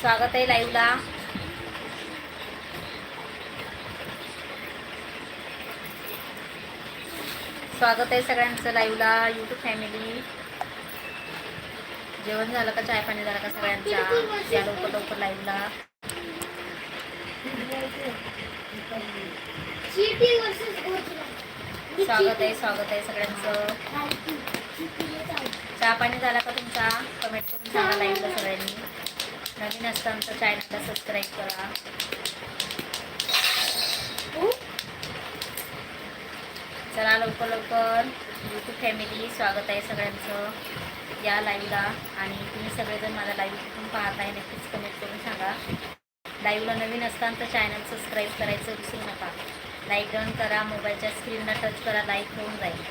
स्वागत आहे लाईव्हला स्वागत आहे सगळ्यांचं लाईव्हला यूट्यूब फॅमिली जेवण झालं का? चाय पाणी झालं का सगळ्यांचा? या लवकर लवकर लाईव्हला स्वागत आहे स्वागत आहे सगळ्यांचं. चहा पाणी झाला का तुमचा? कमेंट करून सांगा लाईव्हला सगळ्यांनी. नवीन असता तर चॅनलला सबस्क्राईब करा. चला लवकर लवकर यूट्यूब फॅमिली स्वागत आहे सगळ्यांचं. या लाईव्हला आणि तुम्ही सगळेजण माझा लाईव्ह कुठून पाहताय नक्कीच कमेंट करून सांगा. लाईव्हला नवीन असताना तर चॅनल सबस्क्राईब करायचं विसरू नका. लाईक डाऊन करा मोबाईलच्या स्क्रीनला टच करा लाईक होऊन जाईल.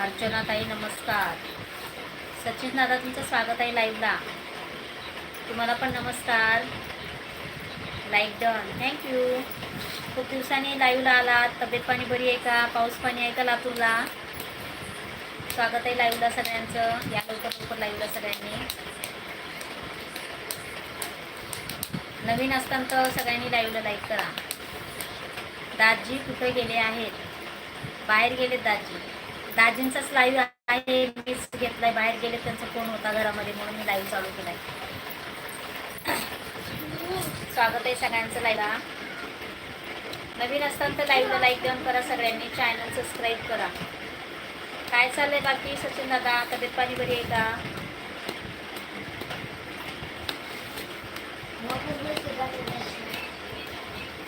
अर्चना ताई नमस्कार. सचिन दादा तुमचं स्वागत आहे लाईव्हला तुम्हाला पण नमस्कार. लाईक डन थँक्यू खूप दिवसांनी लाईव्हला आलात. तब्येत पाणी बरी आहे का? पाऊस पाणी आहे का लातूरला? स्वागत आहे लाईव्हला सगळ्यांचं. या लवकर लवकर लाईव्हला सगळ्यांनी. नवीन असताना तर सगळ्यांनी लाईव्हला लाईक करा. दाजी कुठे गेले आहेत? बाहेर गेलेत दाजी दाजींचाच लाईव्ह आहे. मीच घेतलाय. बाहेर गेले त्यांचा फोन होता घरामध्ये म्हणून मी लाईव्ह चालू केलाय. स्वागत आहे सगळ्यांचं लाईव्हला नवीन असताना तर लाईव्हला लाईक देऊन करा सगळ्यांनी. चॅनल सबस्क्राईब करा. काय चाललंय बाकी? सचिन दादा तब्येत पाणी बरी आहे का?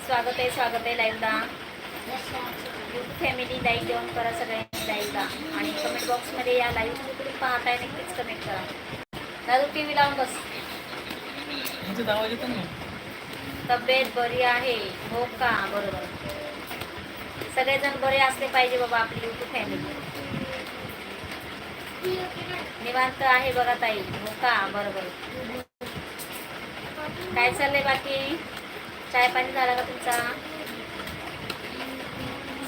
स्वागत आहे स्वागत आहे लाईव्हला फॅमिली लाईक देऊन करा सगळ्यांनी. लाईव्हला आणि कमेंट बॉक्समध्ये या लाईव्ह कुठून पाहताय नक्कीच कमेंट करा. दादू टी व्ही लावून बस. तब्येत बरी आहे. हो का? बरोबर. सगळेजण बरे असले पाहिजे बाबा आपली यूट्यूब फॅमिली निवांत आहे बघा ताई. हो का? बरोबर. काय चाललंय बाकी? चाय पाणी झाला का तुमचा?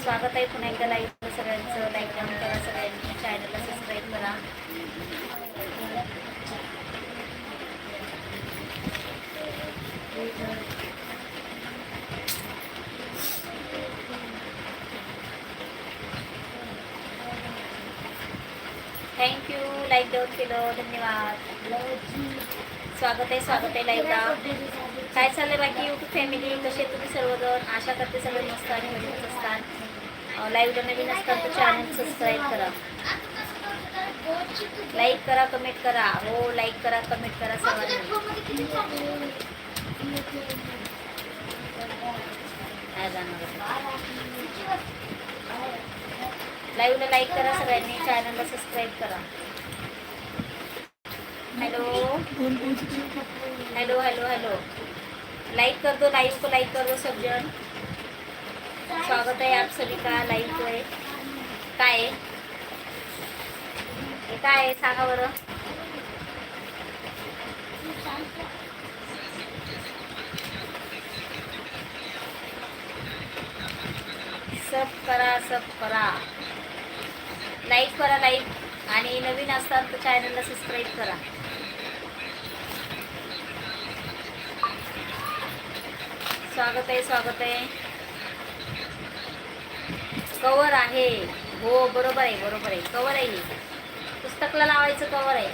स्वागत आहे पुन्हा एकदा लाईव्ह सगळ्यांचं. लाईक डाऊन करा सगळ्यांनी. चॅनलला सबस्क्राईब करा. थँक्यू लाईक डाऊन केलं. धन्यवाद. स्वागत आहे स्वागत आहे लाईव्हला काय चाललंय बाकी? युट्यूब फॅमिली कसे तुम्ही सर्वजण? आशा करते सगळे मस्त आणि मजेत असतात. लाईव्हला नवीन असतात तर चॅनल सबस्क्राईब करा. लाईक करा कमेंट करा. हो लाईक करा कमेंट करा सर्वांनी लाईव्हला लाईक करा सगळ्यांनी चॅनलला सबस्क्राईब करा. Hello hello hello hello like कर दो को लाइक कर दो स्वागत आहे आप सभी का लाईव्ह आहे. काय आहे? हे काय आहे? सांगा बरं. सब करा सब करा. लाईक करा लाईक आणि नवीन असतात तर चॅनलला सबस्क्राईब करा. स्वागत आहे स्वागत आहे. कवर आहे. हो बरोबर आहे बरोबर आहे. कवर आहे. पुस्तकला लावायचं कवर आहे.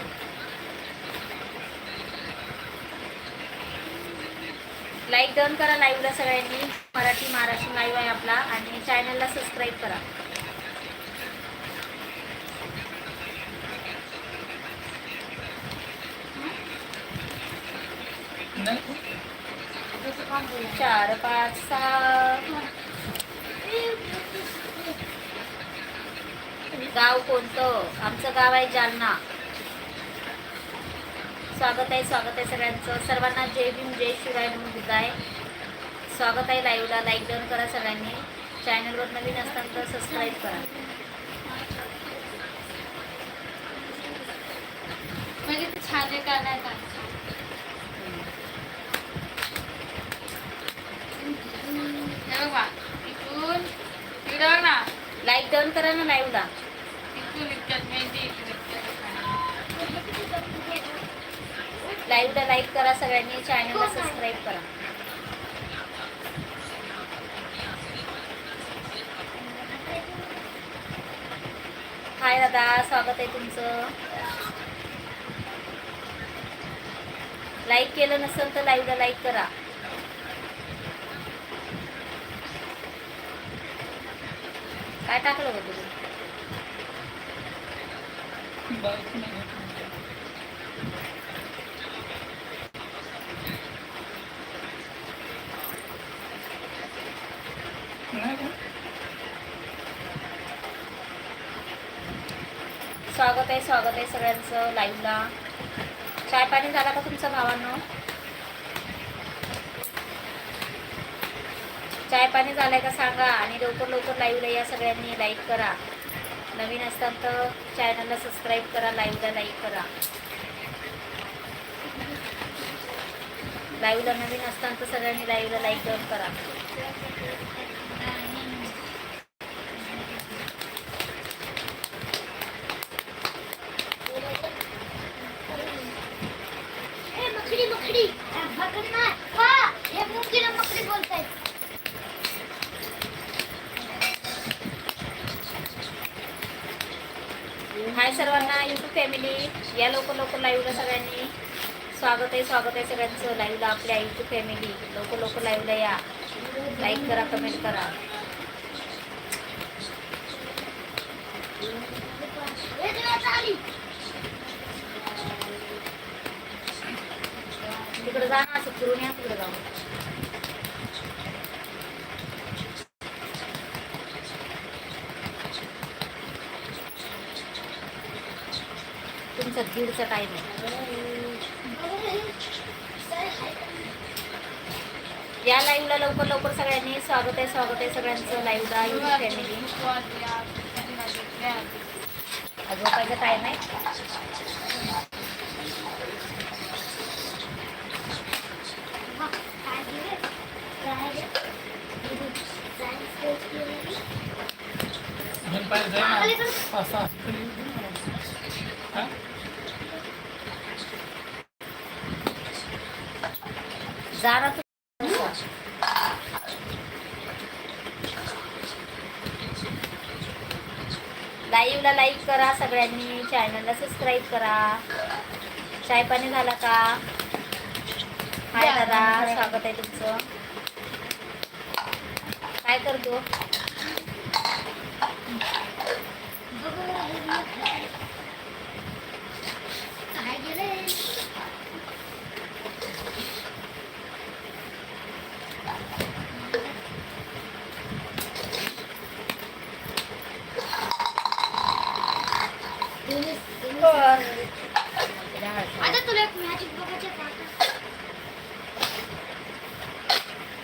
लाईक डाऊन करा लाईव्हला सगळ्यांनी. मराठी महाराष्ट्र लाईव्ह आहे आपला. आणि चॅनलला सबस्क्राईब करा. चार पाच सहा. गाव कोणतं? आमचं गाव आहे जालना. स्वागत आहे स्वागत आहे सगळ्यांचं. सर्वांना जय भीम जय शिवराय म्हणून विदाय स्वागत आहे लाईव्हला लाईक डाऊन करा सगळ्यांनी. चॅनलवर नवीन असताना तर सबस्क्राईब करा. म्हणजे छान आहे का नाही का? लाईक डाऊन करा ना लाईव्हला लाईव्हला लाईक करा सगळ्यांनी चॅनलला सबस्क्राईब करा. हाय दादा स्वागत आहे तुमचं. लाईक केलं नसेल तर लाईव्हला लाईक करा. काय टाकलं होतं तुम्ही बाईक नाही घेतली. नाही का? स्वागत आहे स्वागत आहे सगळ्यांचं लाईव्हला चाय पाणी झाला का तुमचं भावांनो? चाय पाणी झालंय का सांगा आणि लवकर लवकर लाईव्हला या सगळ्यांनी लाईक करा. नवीन असताना तर चॅनलला सबस्क्राईब करा लाईव्हला लाईक करा. लाईव्हला नवीन असताना तर सगळ्यांनी लाईव्हला लाईक करा हे मकडी मकडी मकडी नाही हा हे मुंगीला मकडी बोलतायत हाय सर्वांना यूट्यूब फॅमिली या लवकर लवकर लाईव्हला सगळ्यांनी. स्वागत आहे स्वागत आहे सगळ्यांचं लाईव्हला आपल्या यूट्यूब फॅमिली लवकर लवकर लाईव्हला या. लाईक करा कमेंट करा. तिकडे जा ना असं फिरून या तिकडे जाऊ तुमचा दीडचा टाईम आहे या लाईव्हला लवकर लवकर सगळ्यांनी स्वागत आहे स्वागत आहे सगळ्यांचं लाईव्हला यूट्यूब फॅमिली झोपायचा टाईम आहे काय गेले काय रे सायन्स टेस्ट केली दोन पाय जाई ना. पाच सहा तरी. हा? जा ना तू लाईव्हला लाईक करा सगळ्यांनी चॅनलला सबस्क्राईब करा. चाय पाणी झाला का? हाय दादा स्वागत आहे तुमचं. काय करतो काय गेले आता तुला एक मॅजिक बघायचं का आता?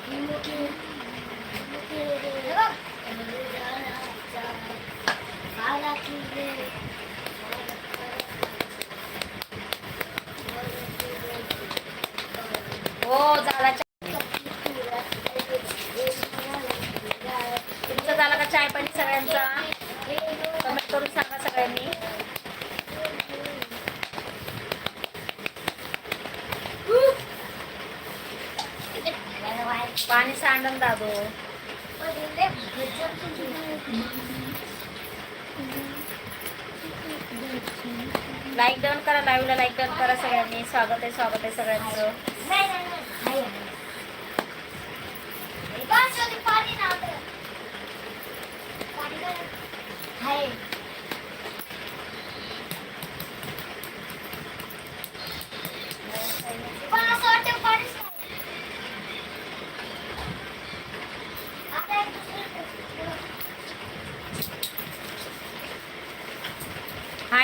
ही मोठी मोठी हे बघ. काला किल्ले. हो झाला चहा. तुमचा झाला का चाय पाणी सगळ्यांचा कमेंट करून सांगा सगळ्यांनी पाणी सांडल दादो. लाईक डाऊन करा लाईव्हला लाईक डाऊन करा सगळ्यांनी. स्वागत आहे स्वागत आहे सगळ्यांचं पाणी ना पाणी हाय पण असं वाटतं पाणीच नाही. आता एक दुसरं-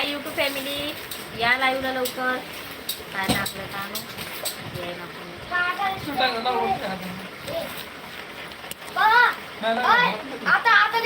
हाय यूट्यूब फॅमिली या लाईव्हला लवकर. काय टाकलं का याय नको सुटा झाला, ओळखते हाताने. बाबा, नाही, नाही, ओय, नाही. आता आता